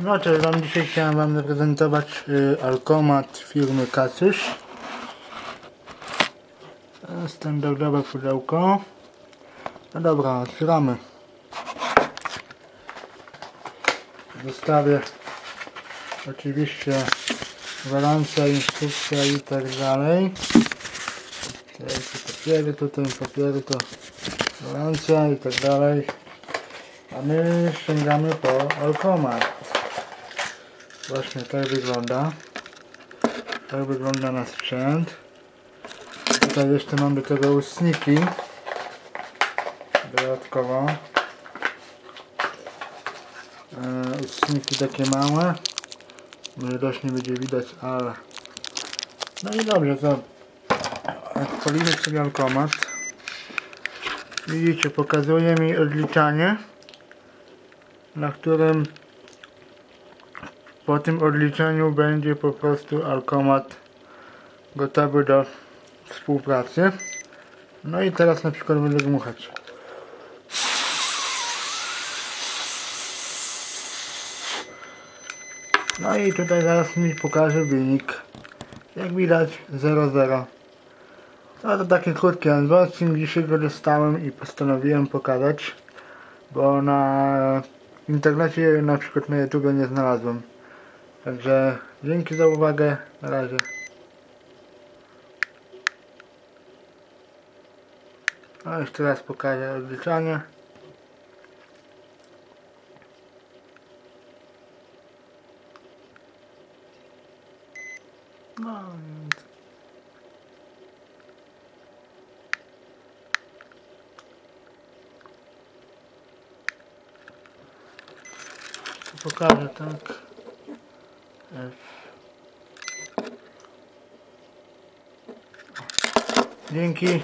No to wam dzisiaj chciałem wam zaprezentować y, alkomat firmy jest Standardowe pudełko. No dobra, otwieramy. Zostawię oczywiście gwarancja, instrukcja i tak dalej. Te papiery, tutaj papiery to gwarancja i tak dalej. A my sięgamy po alkomat. Właśnie tak wygląda. Tak wygląda nasz sprzęt. Tutaj jeszcze mamy do tego ustniki. Dodatkowo. E, ustniki takie małe. Może dość nie będzie widać, ale... No i dobrze, to odpalimy sobie alkomat. Widzicie, pokazuje mi odliczanie, na którym po tym odliczeniu będzie po prostu alkomat gotowy do współpracy. No i teraz na przykład będę dmuchać. No i tutaj zaraz mi pokaże wynik. Jak widać 0,0. No to takie krótkie unboxing. Dzisiaj go dostałem i postanowiłem pokazać. Bo na internecie, na przykład na YouTube nie znalazłem. Także dzięki za uwagę. Na razie. No jeszcze raz pokażę odliczanie. No pokażę tak. Dzięki.